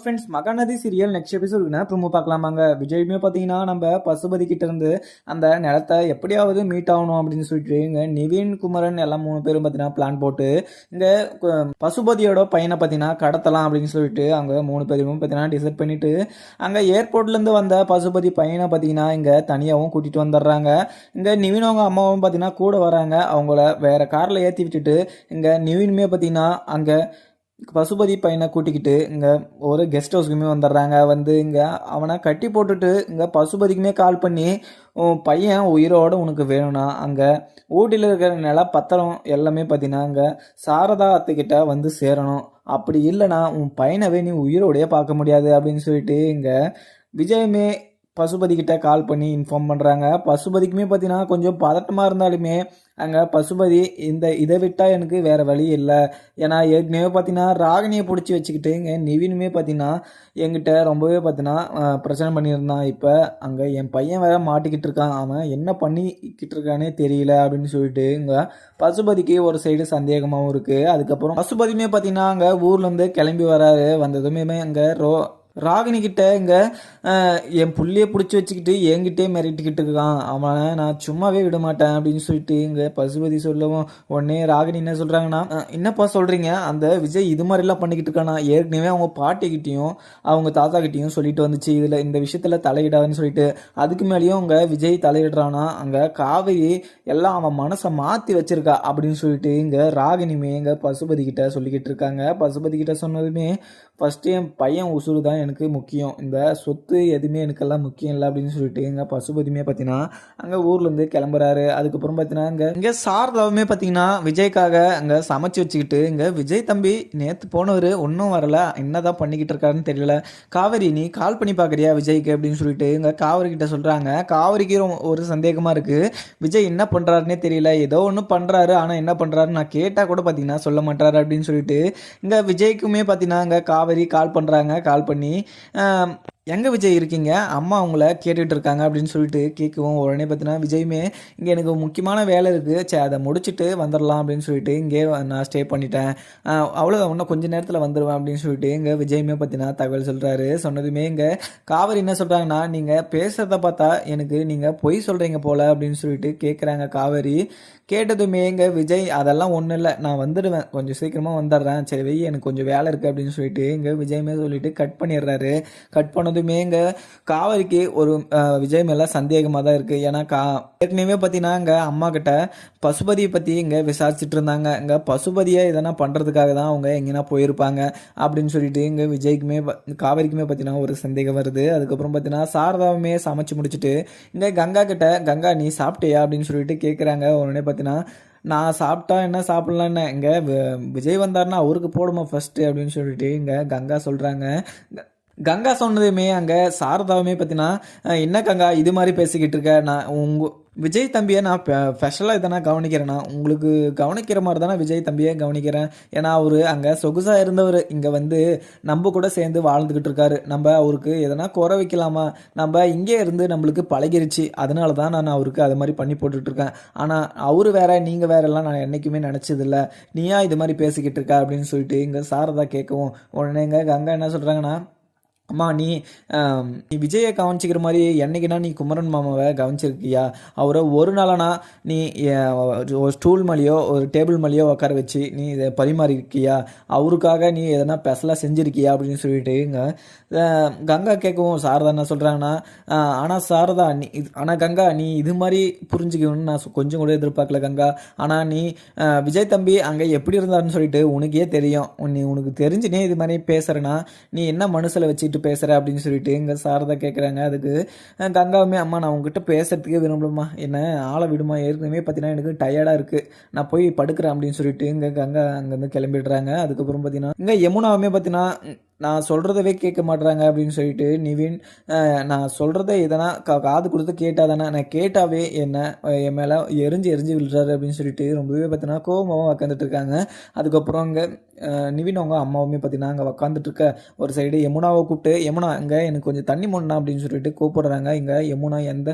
Friends Mahanadi serial next எபிசோடுக்குனா promo பார்க்கலாமாங்க? விஜயுமே பார்த்தீங்கன்னா நம்ம பசுபதி கிட்ட இருந்து அந்த நிலத்தை எப்படியாவது மீட் ஆகணும் அப்படின்னு சொல்லிட்டு இங்கே நிவின் குமரன் எல்லாம் மூணு பேரும் பார்த்தீங்கன்னா பிளான் போட்டு இந்த பசுபதியோட பையனை பார்த்தீங்கன்னா கடத்தலாம் அப்படின்னு சொல்லிட்டு அங்கே மூணு பேரும் பார்த்தீங்கன்னா டிசைட் பண்ணிட்டு அங்கே ஏர்போர்ட்லேருந்து வந்த பசுபதி பையனை பார்த்தீங்கன்னா இங்கே தனியாகவும் கூட்டிகிட்டு வந்துடுறாங்க. இங்கே நிவின் அவங்க அம்மாவும் பார்த்தீங்கன்னா கூட வராங்க. அவங்கள வேறு காரில் ஏற்றி விட்டுட்டு இங்கே நிவினுமே பார்த்தீங்கன்னா அங்கே பசுபதி பையனை கூட்டிக்கிட்டு இங்கே ஒரு கெஸ்ட் ஹவுஸ்க்குமே வந்துடுறாங்க. வந்து இங்கே அவனை கட்டி போட்டுட்டு இங்கே பசுபதிக்குமே கால் பண்ணி உன் பையன் உயிரோட உனக்கு வேணும்னா அங்கே ஊட்டியில் இருக்கிற நில பத்திரம் எல்லாமே பார்த்தீங்கன்னா அங்கே சாரதா அத்துக்கிட்ட வந்து சேரணும். அப்படி இல்லைனா உன் பையனவே நீ உயிரோடையே பார்க்க முடியாது. அப்படின்னு சொல்லிட்டு இங்கே விஜயமே பசுபதிக்கிட்ட கால் பண்ணி இன்ஃபார்ம் பண்ணுறாங்க பசுபதிக்குமே பார்த்தீங்கன்னா கொஞ்சம் பதட்டமாக இருந்தாலுமே அங்கே பசுபதி இந்த இதை விட்டால் எனக்கு வேறு வழி இல்லை. ஏன்னா ஏற்கனவே பார்த்தீங்கன்னா ராகினியை பிடிச்சி வச்சுக்கிட்டு இங்கே நிவினுமே பார்த்தீங்கன்னா என்கிட்ட ரொம்பவே பார்த்தீங்கன்னா பிரச்சனை பண்ணியிருந்தான். இப்போ அங்கே என் பையன் வேற மாட்டிக்கிட்டு இருக்கான். அவன் என்ன பண்ணிக்கிட்டு இருக்கானே தெரியல அப்படின்னு சொல்லிட்டு இங்கே பசுபதிக்கு ஒரு சைடு சந்தேகமாகவும் இருக்குது அதுக்கப்புறம் பசுபதியுமே பார்த்தீங்கன்னா அங்கே ஊர்லேருந்து கிளம்பி வராரு. வந்ததுமே அங்கே ரோ ராகினி கிட்ட இங்க என் புள்ளிய பிடிச்சி வச்சுக்கிட்டு என்கிட்டே மிரட்டிக்கிட்டு இருக்கான். அவனை நான் சும்மாவே விட மாட்டேன் அப்படின்னு சொல்லிட்டு இங்க பசுபதி சொல்லவும் உடனே ராகினி என்ன சொல்றாங்கன்னா என்னப்பா சொல்றீங்க? அந்த விஜய் இது மாதிரிலாம் பண்ணிக்கிட்டு இருக்கானா? ஏற்கனவே அவங்க பாட்டிக்கிட்டையும் அவங்க தாத்தா கிட்டேயும் சொல்லிட்டு வந்துச்சு. இதுல இந்த விஷயத்துல தலையிடாதுன்னு சொல்லிட்டு அதுக்கு மேலேயும் அவங்க விஜய் தலையிடுறானா? அங்க காவேரி எல்லாம் அவன் மனசை மாத்தி வச்சிருக்கா அப்படின்னு சொல்லிட்டு இங்க ராகினிமே இங்க பசுபதி கிட்ட சொல்லிக்கிட்டு இருக்காங்க. பசுபதி கிட்ட சொன்னதுமே ஃபர்ஸ்ட் என் பையன் உசுறு தான் எனக்கு முக்கியம். இந்த சொத்து எதுவுமே எனக்கெல்லாம் முக்கியம் இல்லை அப்படின்னு சொல்லிட்டு எங்கள் பசுபதியுமே பார்த்தீங்கன்னா அங்கே ஊர்லேருந்து கிளம்புறாரு. அதுக்கப்புறம் பார்த்தீங்கன்னா இங்கே இங்கே சாரதாவுமே பார்த்தீங்கன்னா விஜய்க்காக அங்கே சமைச்சு வச்சுக்கிட்டு இங்கே விஜய் தம்பி நேற்று போனவர் ஒன்றும் வரல. என்ன தான் பண்ணிக்கிட்டு இருக்காருன்னு தெரியல. காவேரி நீ கால் பண்ணி பார்க்குறியா விஜய்க்கு அப்படின்னு சொல்லிட்டு இங்கே காவேரி கிட்ட சொல்கிறாங்க காவேரிக்கு ஒரு சந்தேகமாக இருக்குது விஜய் என்ன பண்ணுறாருன்னே தெரியல. ஏதோ ஒன்று பண்ணுறாரு ஆனால் என்ன பண்ணுறாரு நான் கேட்டால் கூட பார்த்தீங்கன்னா சொல்ல மாட்டாரு அப்படின்னு சொல்லிட்டு இங்கே விஜய்க்குமே பார்த்தீங்கன்னா இங்கே காவேரி கால் பண்ணுறாங்க கால் பண்ணி um, எங்கே விஜய் இருக்கீங்க? அம்மா அவங்கள கேட்டுகிட்டு இருக்காங்க அப்படின்னு சொல்லிட்டு கேட்கவும் உடனே பார்த்தீங்கன்னா விஜயுமே இங்கே எனக்கு முக்கியமான வேலை இருக்குது சரி அதை முடிச்சுட்டு வந்துடலாம் அப்படின்னு சொல்லிட்டு இங்கே நான் ஸ்டே பண்ணிட்டேன். அவ்வளோதான் இன்னும் கொஞ்ச நேரத்தில் வந்துடுவேன் அப்படின்னு சொல்லிட்டு இங்கே விஜயுமே பார்த்தீங்கன்னா தகவல் சொல்கிறாரு சொன்னதுமே இங்கே காவேரி என்ன சொல்கிறாங்கன்னா நீங்கள் பேசுகிறத பார்த்தா எனக்கு நீங்கள் பொய் சொல்கிறீங்க போல் அப்படின்னு சொல்லிட்டு கேட்குறாங்க காவேரி. கேட்டதுமே இங்கே விஜய் அதெல்லாம் ஒன்றும் இல்லை. நான் வந்துடுவேன். கொஞ்சம் சீக்கிரமாக வந்துடுறேன். சரி வெய் எனக்கு கொஞ்சம் வேலை இருக்குது அப்படின்னு சொல்லிட்டு இங்கே விஜயமே சொல்லிட்டு கட் பண்ணிடுறாரு. கட் பண்ண இங்கே காவேரிக்கு ஒரு விஜய் மேலே சந்தேகமாக தான் இருக்குது ஏன்னா கா ஏற்கனவே பார்த்தீங்கன்னா இங்கே அம்மா கிட்ட பசுபதியை பற்றி இங்கே விசாரிச்சுட்டு இருந்தாங்க. இங்கே பசுபதியை எதனா பண்ணுறதுக்காக தான் அவங்க எங்கேனா போயிருப்பாங்க அப்படின்னு சொல்லிட்டு இங்கே விஜய்க்குமே காவேரிக்குமே பார்த்தீங்கன்னா ஒரு சந்தேகம் வருது. அதுக்கப்புறம் பார்த்தீங்கன்னா சாரதாவுமே சமைச்சு முடிச்சுட்டு இங்கே கங்கா கிட்ட கங்கா நீ சாப்பிட்டியா? அப்படின்னு சொல்லிட்டு கேட்குறாங்க உடனே பார்த்தீங்கன்னா நான் சாப்பிட்டா என்ன சாப்பிடலாம் இங்கே விஜய் வந்தாருன்னா அவருக்கு போடுமா ஃபஸ்ட்டு அப்படின்னு சொல்லிட்டு இங்கே கங்கா சொல்கிறாங்க கங்கா சொன்னதுமே அங்கே சாரதாவுமே பார்த்தீங்கன்னா என்ன கங்கா இது மாதிரி பேசிக்கிட்டு இருக்க? நான் உங்க விஜய் தம்பியை நான் ஸ்பெஷலாக இதனா கவனிக்கிறேன்னா உங்களுக்கு கவனிக்கிற மாதிரி தானே விஜய் தம்பியை கவனிக்கிறேன். ஏன்னா அவர் அங்கே சொகுசாக இருந்தவர். இங்கே வந்து நம்ம கூட சேர்ந்து வாழ்ந்துக்கிட்டு இருக்காரு. நம்ம அவருக்கு எதனா குறை வைக்கலாமா? நம்ம இங்கே இருந்து நம்மளுக்கு பழகிருச்சு. அதனால தான் நான் அவருக்கு அது மாதிரி பண்ணி போட்டுட்ருக்கேன் ஆனால் அவர் வேற நீங்கள் வேறெல்லாம் நான் என்னைக்குமே நினச்சதில்ல. நீயா இது மாதிரி பேசிக்கிட்டு இருக்கா? அப்படின்னு சொல்லிட்டு இங்கே சாரதா கேட்கவும் உடனே இங்கே கங்கா என்ன சொல்கிறாங்கன்னா அம்மா நீ நீ விஜயை கவனிச்சிக்கிற மாதிரி என்னைக்குனா நீ குமரன் மாமாவை கவனிச்சிருக்கியா? அவரை ஒரு நாளானா நீ ஒரு ஸ்டூல் மேலேயோ ஒரு டேபிள் மேலேயோ உட்கார வச்சு நீ இதை பரிமாறிருக்கியா? அவருக்காக நீ எதனா ஸ்பெஷலாக செஞ்சுருக்கியா அப்படின்னு சொல்லிட்டுங்க கங்கா கேட்கவும் சாரதா என்ன சொல்கிறாங்கன்னா ஆனால் சாரதா நீ இது ஆனால் கங்கா நீ இது மாதிரி புரிஞ்சுக்கணும்னு நான் சொ- கொஞ்சம் கூட எதிர்பார்க்கல கங்கா. ஆனால் நீ விஜய் தம்பி அங்கே எப்படி இருந்தாருன்னு சொல்லிட்டு உனக்கே தெரியும். நீ உனக்கு தெரிஞ்சுனே இது மாதிரி பேசுகிறேன்னா நீ என்ன மனசில் வச்சுட்டு பேசுகிற அப்படின்னு சொல்லிட்டு இங்கே சாரதா கேட்குறாங்க அதுக்கு கங்காவுமே அம்மா நான் உங்ககிட்ட பேசுறதுக்கே விரும்பலம்மா. என்ன ஆளை விடுமா? ஏற்கனவே பார்த்தீங்கன்னா எனக்கு டயர்டாக இருக்குது நான் போய் படுக்கிறேன் அப்படின்னு சொல்லிட்டு இங்கே கங்கா அங்கேருந்து கிளம்பிடுறாங்க. அதுக்கப்புறம் பார்த்தீங்கன்னா இங்கே யமுனாவுமே பார்த்தீங்கன்னா நான் சொல்கிறதவே கேட்க மாட்றாங்க அப்படின்னு சொல்லிட்டு நிவின் நான் சொல்கிறத எதனா கா காது கொடுத்து கேட்டாதானே நான் கேட்டாவே என்ன என் மேலே எரிஞ்சு எரிஞ்சு விழுறாரு அப்படின்னு சொல்லிட்டு ரொம்பவே பார்த்தீங்கன்னா கோபமாகவும் உக்காந்துட்டு இருக்காங்க. அதுக்கப்புறம் அங்கே நிவின் அவங்க அம்மாவுமே பார்த்தீங்கன்னா அங்கே உக்காந்துட்டுருக்க ஒரு சைடு யமுனாவை கூப்பிட்டு யமுனா இங்கே எனக்கு கொஞ்சம் தண்ணி முன்னா அப்படின்னு சொல்லிட்டு கூப்பிடுறாங்க. இங்கே யமுனா எந்த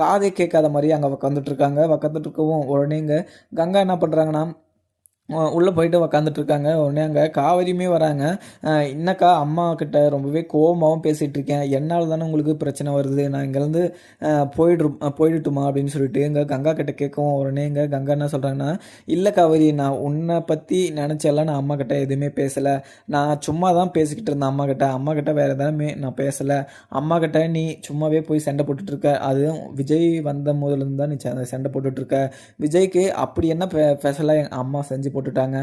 காதே கேட்காத மாதிரி அங்கே உக்காந்துட்டு இருக்காங்க. உக்காந்துட்டு இருக்கவும் உடனே இங்கே கங்கா என்ன பண்ணுறாங்கன்னா உள்ளே போயிட்டு உக்காந்துட்டு இருக்காங்க உடனே அங்கே காவேரியுமே வராங்க. என்னக்கா அம்மா கிட்ட ரொம்பவே கோவமாகவும் பேசிகிட்டு இருக்கேன். என்னால் தானே உங்களுக்கு பிரச்சனை வருது? நான் இங்கேருந்து போயிடு போயிடட்டுமா அப்படின்னு சொல்லிட்டு எங்கள் கங்கா கிட்ட கேட்கவும் உடனே எங்கள் கங்கா என்ன சொல்கிறாங்கன்னா இல்லை காவேரி நான் உன்னை பற்றி நினச்செல்லாம் நான் அம்மா கிட்ட எதுவுமே பேசலை. நான் சும்மா தான் பேசிக்கிட்டு இருந்தேன் அம்மா கிட்ட. அம்மா கிட்ட வேறு எதாவது நான் பேசலை. அம்மா கிட்ட நீ சும்மாவே போய் சண்டை போட்டுட்ருக்க அதுவும் விஜய் வந்த முதலேருந்து தான் நீ சண்டை போட்டுட்ருக்க விஜய்க்கு அப்படி என்ன ஸ்பெஷலாக எங்கள் அம்மா செஞ்சு போட்டுட்டாங்க.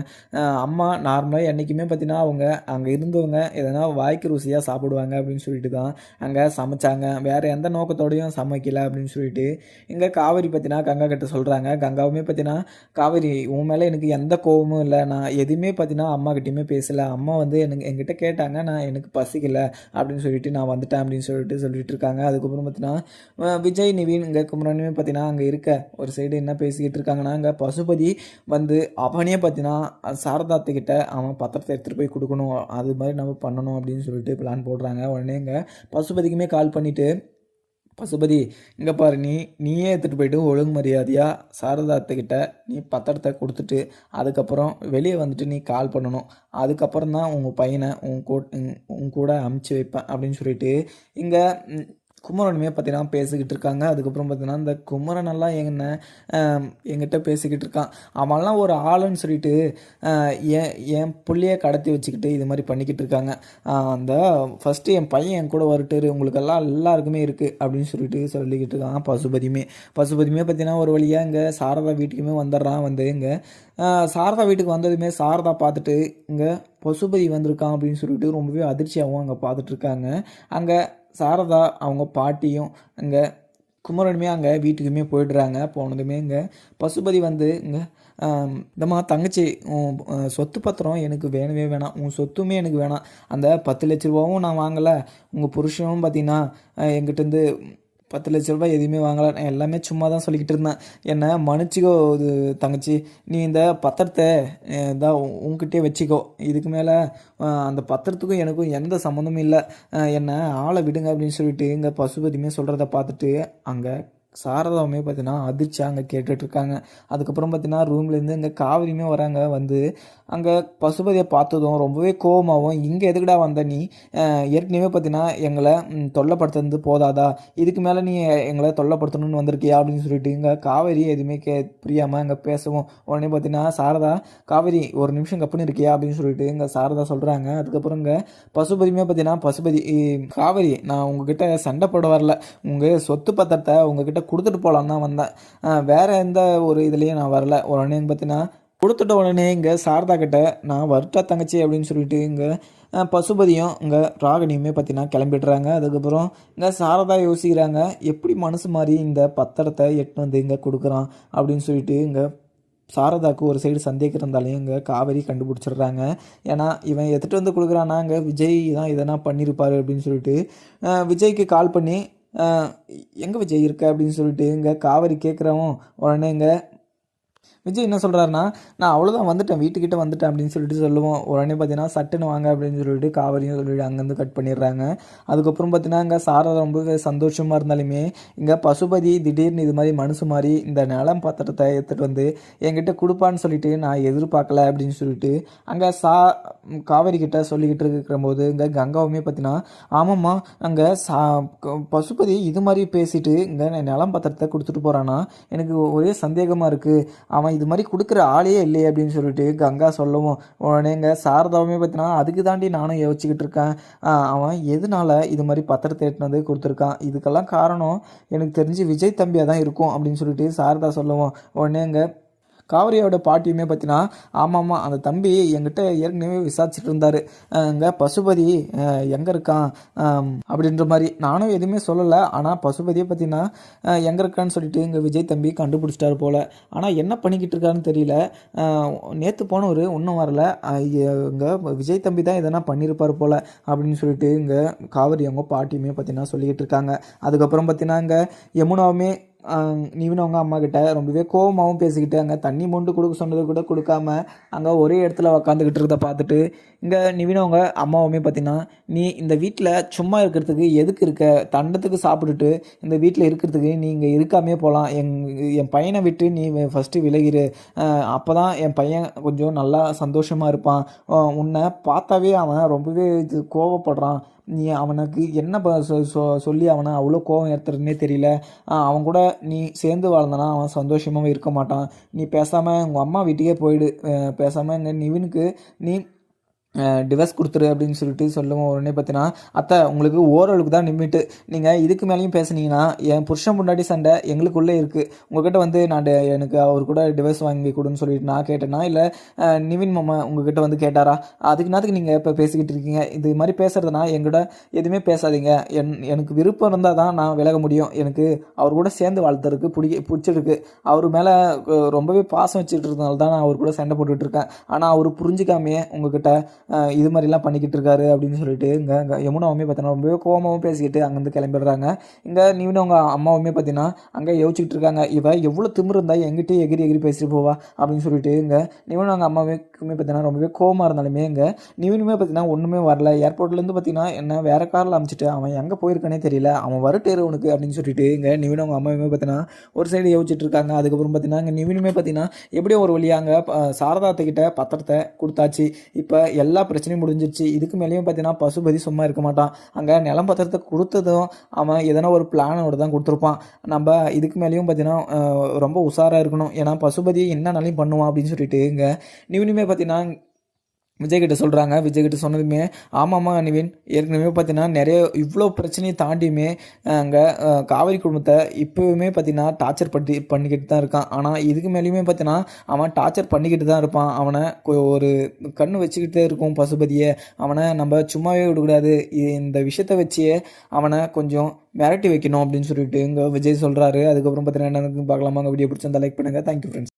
அம்மா நார்மலாக என்றைக்குமே பார்த்தீங்கன்னா அவங்க அங்கே இருந்தவங்க எதனா வாய்க்கு ருசியாக சாப்பிடுவாங்க அப்படின்னு சொல்லிட்டு தான் அங்கே சமைச்சாங்க. வேறு எந்த நோக்கத்தோடையும் சமைக்கல அப்படின்னு சொல்லிட்டு இங்கே காவேரி பற்றினா கங்கா கிட்ட சொல்கிறாங்க கங்காவுமே பார்த்தீங்கன்னா காவேரி உன் மேலே எனக்கு எந்த கோவமும் இல்லை. நான் எதுவுமே பார்த்தீங்கன்னா அம்மா கிட்டேயுமே பேசலை. அம்மா வந்து எனக்கு என்கிட்ட கேட்டாங்க. நான் எனக்கு பசிக்கலை. அப்படின்னு சொல்லிட்டு நான் வந்துட்டேன் அப்படின்னு சொல்லிட்டு சொல்லிட்டு இருக்காங்க. அதுக்கப்புறம் பார்த்தீங்கன்னா விஜய் நிவின் இங்கே குமரனுமே பார்த்தீங்கன்னா அங்கே இருக்க. ஒரு சைடு என்ன பேசிக்கிட்டு இருக்காங்கன்னா அங்கே பசுபதி வந்து அவனே பார்த்தீங்கன்னா சாரதாத்துக்கிட்ட அவன் பத்திரத்தை எடுத்துகிட்டு போய் கொடுக்கணும். அது மாதிரி நம்ம பண்ணணும் அப்படின்னு சொல்லிட்டு பிளான் போடுறாங்க. உடனே இங்கே பசுபதிக்குமே கால் பண்ணிவிட்டு பசுபதி இங்கே பாரு நீ நீயே எடுத்துகிட்டு போயிட்டு ஒழுங்கு மரியாதையாக சாரதாத்துக்கிட்ட நீ பத்திரத்தை கொடுத்துட்டு அதுக்கப்புறம் வெளியே வந்துட்டு நீ கால் பண்ணணும். அதுக்கப்புறம் தான் உங்கள் பையனை உன் கூட உன் கூட அமுச்சு வைப்பேன் அப்படின்னு சொல்லிட்டு இங்கே குமரனுமே பார்த்தீங்கன்னா பேசிக்கிட்டு இருக்காங்க அதுக்கப்புறம் பார்த்தீங்கன்னா இந்த குமரனெல்லாம் என்ன எங்கிட்ட என்கிட்ட பேசிக்கிட்டு இருக்கான் அவன்லாம் ஒரு ஆளுன்னு சொல்லிட்டு என் என் பிள்ளைய கடத்தி வச்சுக்கிட்டு இது மாதிரி பண்ணிக்கிட்டு இருக்காங்க அந்த ஃபஸ்ட்டு என் பையன் என் கூட வருட்டு உங்களுக்கெல்லாம் எல்லாருக்குமே இருக்குது அப்படின்னு சொல்லிட்டு சொல்லிக்கிட்டு இருக்கான் பசுபதியுமே பசுபதியுமே பார்த்தீங்கன்னா ஒரு வழியாக இங்கே சாரதா வீட்டுக்குமே வந்துடுறான் வந்து இங்கே சாரதா வீட்டுக்கு வந்ததுமே சாரதா பார்த்துட்டு இங்கே பசுபதி வந்திருக்கான் அப்படின்னு சொல்லிட்டு ரொம்பவே அதிர்ச்சியாகவும் அங்கே பார்த்துட்ருக்காங்க அங்கே சாரதா அவங்க பாட்டியும் அங்கே குமரனுமே அங்கே வீட்டுக்குமே போயிடுறாங்க. போனதுமே இங்கே பசுபதி வந்து இங்கே இந்தம்மா தங்கச்சி உன் சொத்து பத்திரம் எனக்கு வேணவே வேணாம். உன் சொத்துமே எனக்கு வேணாம். அந்த பத்து லட்ச ரூபாவும் நான் வாங்கலை. உங்கள் புருஷனும் பார்த்தீங்கன்னா எங்கிட்டேருந்து பத்து லட்ச ரூபாய் எதுவுமே வாங்கலை. நான் எல்லாமே சும்மா தான் சொல்லிக்கிட்டு இருந்தேன். என்னை மன்னிச்சிக்கோ இது தங்கச்சி. நீ இந்த பத்திரத்தை இதான் உங்ககிட்டே உன்- வச்சுக்கோ. இதுக்கு மேலே அந்த பத்திரத்துக்கும் எனக்கும் எந்த சம்மந்தமும் இல்லை. என்னை ஆளை விடுங்க அப்படின்னு சொல்லிட்டு இங்கே பசுபதியுமே சொல்கிறத பார்த்துட்டு அங்கே சாரதாவுமே பார்த்தீங்கன்னா அதிர்ச்சி அங்கே கேட்டுட்ருக்காங்க அதுக்கப்புறம் பார்த்தீங்கன்னா ரூம்லேருந்து இங்கே காவிரியுமே வராங்க. வந்து அங்கே பசுபதியை பார்த்ததும் ரொம்பவே கோவமாகவும் இங்கே எதுக்கடா வந்த நீ? ஏற்கனவே பார்த்தீங்கன்னா எங்களை தொல்லைப்படுத்துறது போதாதா? இதுக்கு மேலே நீ எங்களை தொல்லைப்படுத்தணும்னு வந்திருக்கியா? அப்படின்னு சொல்லிட்டு இங்கே காவேரி எதுவுமே கே புரியாமல் அங்கே பேசவும் உடனே பார்த்தீங்கன்னா சாரதா காவேரி ஒரு நிமிஷம் கப்புன்னு இருக்கியா? அப்படின்னு சொல்லிட்டு இங்கே சாரதா சொல்கிறாங்க அதுக்கப்புறம் இங்கே பசுபதியுமே பார்த்தீங்கன்னா பசுபதி காவேரி நான் உங்ககிட்ட சண்டை போட வரல. உங்கள் சொத்து பத்திரத்தை உங்ககிட்ட கொடுத்துட்டு போகலான்னு தான் வந்தேன். வேறு எந்த ஒரு இதுலேயும் நான் வரல. உடனே பார்த்தீங்கன்னா கொடுத்துட்ட உடனே இங்கே சாரதா கிட்ட நான் வரட்டா தங்கச்சி அப்படின்னு சொல்லிட்டு இங்கே பசுபதியும் இங்கே ராகினியுமே பார்த்தீங்கன்னா கிளம்பிடுறாங்க. அதுக்கப்புறம் இங்கே சாரதா யோசிக்கிறாங்க எப்படி மனசு மாதிரி இந்த பத்திரத்தை எட்டு வந்து இங்கே கொடுக்குறான் அப்படின்னு சொல்லிட்டு இங்கே சாரதாக்கு ஒரு சைடு சந்தேகம் இருந்தாலையும் இங்கே காவேரி கண்டுபிடிச்சிடுறாங்க. ஏன்னா இவன் எடுத்துகிட்டு வந்து கொடுக்குறான்னா இங்கே விஜய் தான் இதெல்லாம் பண்ணியிருப்பார் அப்படின்னு சொல்லிட்டு விஜய்க்கு கால் பண்ணி எங்கே விஜய் இருக்க அப்படின்னு சொல்லிட்டு இங்கே காவேரி கேட்குறவும் உடனே இங்கே விஜய் என்ன சொல்கிறாருன்னா நான் அவ்வளோதான் வந்துட்டேன் வீட்டுக்கிட்ட வந்துட்டேன் அப்படின்னு சொல்லிட்டு சொல்லுவோம். உடனே பார்த்தீங்கன்னா சட்டுன்னு வாங்க அப்படின்னு சொல்லிட்டு காவரியும் சொல்லிட்டு அங்கேருந்து கட் பண்ணிடுறாங்க. அதுக்கப்புறம் பார்த்தீங்கன்னா இங்கே சாரா ரொம்பவே சந்தோஷமாக இருந்தாலுமே இங்கே பசுபதி திடீர்னு இது மாதிரி மனசு மாதிரி இந்த நிலம் பத்திரத்தை எடுத்துகிட்டு வந்து என்கிட்ட கொடுப்பான்னு சொல்லிட்டு நான் எதிர்பார்க்கல அப்படின்னு சொல்லிட்டு அங்கே சா காவேரி கிட்ட சொல்லிக்கிட்டு இருக்கிற போது இங்கே கங்காவுமே பார்த்தீங்கன்னா ஆமாம்மா அங்கே சா பசுபதி இது மாதிரி பேசிட்டு இங்கே நிலம் பத்திரத்தை கொடுத்துட்டு போகிறான்னா எனக்கு ஒரே சந்தேகமாக இருக்குது அவன் இது மாதிரி கொடுக்குற ஆளே இல்லையே அப்படின்னு சொல்லிட்டு கங்கா சொல்லவும். உடனே சாரதாவுமே பார்த்தினா அதுக்கு தாண்டி நானும் யோசிச்சுக்கிட்டு இருக்கேன். அவன் எதனால இது மாதிரி பத்திரத்தை எட்டினது கொடுத்துருக்கான்? இதுக்கெல்லாம் காரணம் எனக்கு தெரிஞ்சு விஜய் தம்பியாக தான் இருக்கும். அப்படின்னு சொல்லிட்டு சாரதா சொல்லுவோம். உடனே காவிரியோட பாட்டியுமே பார்த்தீங்கன்னா ஆமாம்மா அந்த தம்பி என்கிட்ட ஏற்கனவே விசாரிச்சுட்டு இருந்தார். இங்கே பசுபதி எங்கே இருக்கான்? அப்படின்ற மாதிரி. நானும் எதுவுமே சொல்லலை. ஆனால் பசுபதியை பார்த்தீங்கன்னா எங்கே இருக்கான்னு சொல்லிட்டு இங்கே விஜய் தம்பி கண்டுபிடிச்சிட்டாரு போல். ஆனால் என்ன பண்ணிக்கிட்டு இருக்காருன்னு தெரியல. நேற்று போனவர் இன்னும் வரல. இங்கே விஜய் தம்பி தான் எதனா பண்ணியிருப்பார் போல் அப்படின்னு சொல்லிட்டு இங்கே காவிரி அவங்க பாட்டியுமே பார்த்தீங்கன்னா சொல்லிக்கிட்டு இருக்காங்க. அதுக்கப்புறம் பார்த்தீங்கன்னா இங்கே யமுனாவுமே நிவினவங்க அம்மா கிட்ட ரொம்பவே கோவமாகவும் பேசிக்கிட்டு அங்கே தண்ணி மொண்டு கொடுக்க சொன்னது கூட கொடுக்காம அங்கே ஒரே இடத்துல உக்காந்துக்கிட்டு இருக்கிறத பார்த்துட்டு இங்கே நிவினவங்க அம்மாவுமே பார்த்தீங்கன்னா நீ இந்த வீட்டில் சும்மா இருக்கிறதுக்கு எதுக்கு இருக்க? தண்டத்துக்கு சாப்பிட்டுட்டு இந்த வீட்டில் இருக்கிறதுக்கு நீ இங்கே இருக்காமே போகலாம் எங் என் பையனை விட்டு நீ ஃபஸ்ட்டு விலகிரு. அப்போ தான் என் பையன் கொஞ்சம் நல்லா சந்தோஷமாக இருப்பான். உன்னை பார்த்தாவே அவன் ரொம்பவே இது கோவப்படுறான். நீ அவனுக்கு என்ன ப சொ- சொ- சொல்லி அவனை அவ்வளோ கோவம் ஏற்றுறதுனே தெரியல. அவன் கூட நீ சேர்ந்து வாழ்ந்தனா அவன் சந்தோஷமாகவும் இருக்க மாட்டான். நீ பேசாமல் உங்கள் அம்மா வீட்டுக்கே போயிடு. பேசாமல் நிவினுக்கு நீ டிவர்ஸ் கொடுத்துரு அப்படின்னு சொல்லிட்டு சொல்லுவோம் உடனே பார்த்தீங்கன்னா அத்தை உங்களுக்கு ஓரளவுக்கு தான் நிமிட்டு நீங்கள் இதுக்கு மேலேயும் பேசுனீங்கன்னா என் புருஷன் முன்னாடி சண்டை எங்களுக்குள்ளே இருக்குது உங்ககிட்ட வந்து நான் எனக்கு அவர் கூட டிவர்ஸ் வாங்கி கொடுன்னு சொல்லிட்டு நான் கேட்டேன்னா இல்லை நிவின் மாமா உங்ககிட்ட வந்து கேட்டாரா? அதுக்கு நேரத்துக்கு நீங்கள் இப்போ பேசிக்கிட்டு இருக்கீங்க? இது மாதிரி பேசுகிறதுனா எங்கூட எதுவுமே பேசாதீங்க. என் எனக்கு விருப்பம் இருந்தால் தான் நான் விலக முடியும். எனக்கு அவர் கூட சேர்ந்து வாழ்த்துறதுக்கு பிடி பிடிச்சிருக்கு. அவர் மேலே ரொம்பவே பாசம் வச்சுட்டு இருந்தனால தான் நான் அவர் கூட சண்டை போட்டுட்ருக்கேன் ஆனால் அவர் புரிஞ்சுக்காமையே உங்ககிட்ட இது மாதிரிலாம் பண்ணிக்கிட்டு இருக்காரு அப்படின்னு சொல்லிட்டு இங்கே இங்கே யமுனாவுமே பார்த்தீங்கன்னா ரொம்பவே கோபமாகவும் பேசிக்கிட்டு அங்கேருந்து கிளம்பிடுறாங்க. இங்கே நீவனும் அவங்க அம்மாவுமே பார்த்தீங்கன்னா அங்கே யோசிச்சுட்டு இருக்காங்க இவ எவ்வளோ திமிரு இருந்தால் எங்கிட்டே எகிரி எகிரி பேசிட்டு போவா? அப்படின்னு சொல்லிட்டு இங்கே நீவனும் அவங்க அம்மாவுக்குமே பார்த்தீங்கன்னா ரொம்பவே கோவமாக இருந்தாலுமே இங்கே நீவனுமே பார்த்தீங்கன்னா ஒன்றுமே வரல. ஏர்போர்ட்லேருந்து பார்த்தீங்கன்னா என்ன வேறு காரில் அனுப்பிச்சிட்டு அவன் எங்கே போயிருக்கானே தெரியல அவன் வரட்டேரு உனக்கு அப்படின்னு சொல்லிட்டு இங்கே நிவின் அவங்க அம்மாவுமே பார்த்தீங்கன்னா ஒரு சைடு யோசிச்சுட்டு இருக்காங்க. அதுக்கப்புறம் பார்த்தீங்கன்னா இங்கே நிவினுமே பார்த்தீங்கன்னா எப்படியோ ஒரு வழியாக சாரதாத்துக்கிட்ட பத்திரத்தை கொடுத்தாச்சு. இப்போ எல்லா பிரச்சனையும் முடிஞ்சிருச்சு. இதுக்கு மேலேயும் பார்த்தீங்கன்னா பசுபதி சும்மா இருக்க மாட்டான். அங்கே நிலம் பத்திரத்தை கொடுத்ததும் அவன் எதனா ஒரு பிளானோட தான் கொடுத்துருப்பான். நம்ம இதுக்கு மேலேயும் பார்த்தீங்கன்னா ரொம்ப உஷாராக இருக்கணும். ஏன்னா பசுபதி என்னன்னாலையும் பண்ணுவான் அப்படின்னு சொல்லிட்டு இங்கே நியூனிமே பார்த்தீங்கன்னா விஜய்கிட்ட சொல்கிறாங்க விஜய்கிட்ட சொன்னதுமே ஆமாம்மா நிவின் ஏற்கனவே பார்த்தீங்கன்னா நிறைய இவ்வளோ பிரச்சனையை தாண்டியுமே அங்கே காவிரி குடும்பத்தை இப்போவுமே பார்த்தீங்கன்னா டார்ச்சர் பண்ணி பண்ணிக்கிட்டு தான் இருக்கான். ஆனால் இதுக்கு மேலேயுமே பார்த்தீங்கன்னா அவன் டார்ச்சர் பண்ணிக்கிட்டு தான் இருப்பான். அவனை ஒரு கண்ணு வச்சுக்கிட்டே இருக்கும் பசுபதியை. அவனை நம்ம சும்மாவே விடக்கூடாது. இந்த விஷயத்தை வச்சே அவனை கொஞ்சம் மிரட்டி வைக்கணும் அப்படின்னு சொல்லிட்டு இங்கே விஜய் சொல்கிறாரு அதுக்கப்புறம் பார்த்தீங்கன்னா என்னன்னு நடக்குதுன்னு பார்க்கலாமா வீடியோ பிடிச்சிருந்தா லைக் பண்ணுங்கள் தேங்க்யூ ஃப்ரெண்ட்ஸ்